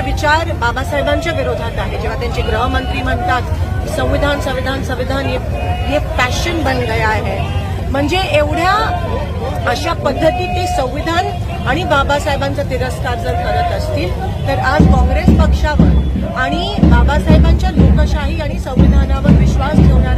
त्यांचे विचार बाबासाहेबांच्या विरोधात आहे. जेव्हा त्यांचे गृहमंत्री म्हणतात संविधान संविधान संविधान हे पॅशन बन गया आहे. म्हणजे एवढ्या अशा पद्धती ते संविधान आणि बाबासाहेबांचा तिरस्कार जर करत असतील तर आज काँग्रेस पक्षावर आणि बाबासाहेबांच्या लोकशाही आणि संविधानावर विश्वास ठेवणार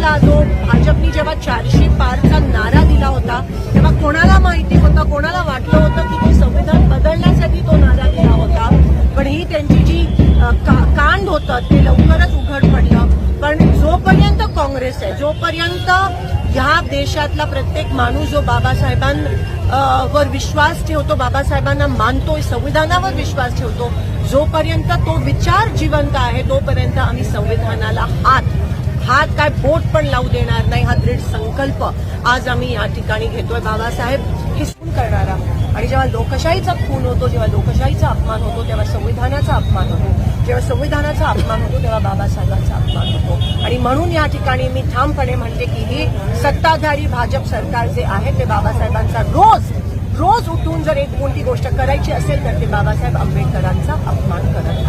भाजपला जो भाजपनी जेव्हा चारशे पारचा नारा दिला होता तेव्हा कोणाला माहिती होतं कोणाला वाटलं होतं की ते संविधान बदलण्यासाठी तो नारा दिला होता? पण ही त्यांची जी का- कांड होतं ते लवकरच उघड पडलं. पण जोपर्यंत काँग्रेस आहे जोपर्यंत ह्या देशातला प्रत्येक माणूस जो बाबासाहेबांवर विश्वास ठेवतो बाबासाहेबांना मानतो संविधानावर विश्वास ठेवतो जोपर्यंत तो विचार जिवंत आहे तोपर्यंत आम्ही संविधानाला हात हात काय बोट पण लावू देणार नाही हा दृढ संकल्प आज आम्ही या ठिकाणी घेतोय. बाबासाहेब हे खून करणारा आणि जेव्हा लोकशाहीचा खून होतो जेव्हा लोकशाहीचा अपमान होतो तेव्हा संविधानाचा अपमान होतो. जेव्हा संविधानाचा अपमान होतो तेव्हा बाबासाहेबांचा अपमान होतो. आणि म्हणून या ठिकाणी मी ठामपणे म्हणते की ही सत्ताधारी भाजप सरकार जे आहे ते बाबासाहेबांचा रोज रोज उठून जर एक कोणती गोष्ट करायची असेल तर ते बाबासाहेब आंबेडकरांचा अपमान करत आहे